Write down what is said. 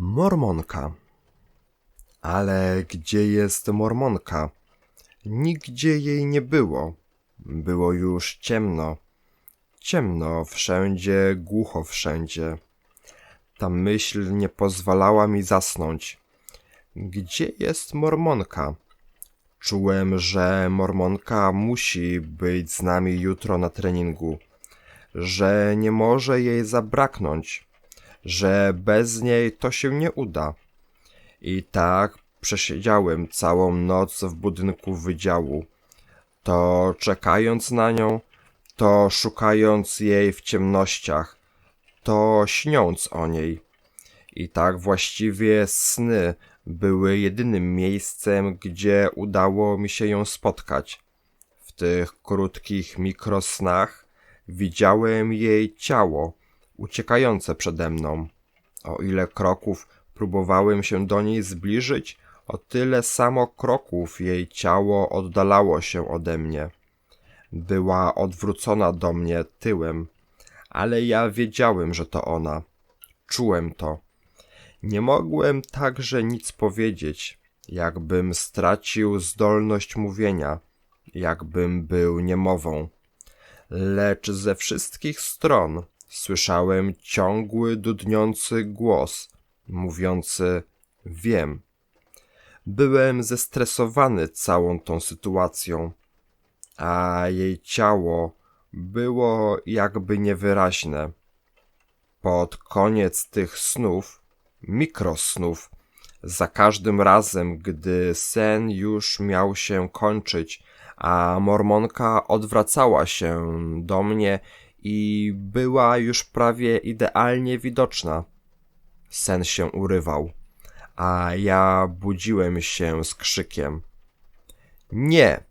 Mormonka. Ale gdzie jest Mormonka? Nigdzie jej nie było. Było już ciemno. Ciemno wszędzie, głucho wszędzie. Ta myśl nie pozwalała mi zasnąć. Gdzie jest Mormonka? Czułem, że Mormonka musi być z nami jutro na treningu, że nie może jej zabraknąć, że bez niej to się nie uda. I tak przesiedziałem całą noc w budynku wydziału, to czekając na nią, to szukając jej w ciemnościach, to śniąc o niej. I tak właściwie sny były jedynym miejscem, gdzie udało mi się ją spotkać. W tych krótkich mikrosnach widziałem jej ciało uciekające przede mną. O ile kroków próbowałem się do niej zbliżyć, o tyle samo kroków jej ciało oddalało się ode mnie. Była odwrócona do mnie tyłem, ale ja wiedziałem, że to ona. Czułem to. Nie mogłem także nic powiedzieć, jakbym stracił zdolność mówienia, jakbym był niemową. Lecz ze wszystkich stron słyszałem ciągły, dudniący głos, mówiący wiem. Byłem zestresowany całą tą sytuacją, a jej ciało było jakby niewyraźne. Pod koniec tych snów, mikrosnów, za każdym razem, gdy sen już miał się kończyć, a mormonka odwracała się do mnie i była już prawie idealnie widoczna. Sen się urywał, a ja budziłem się z krzykiem. Nie!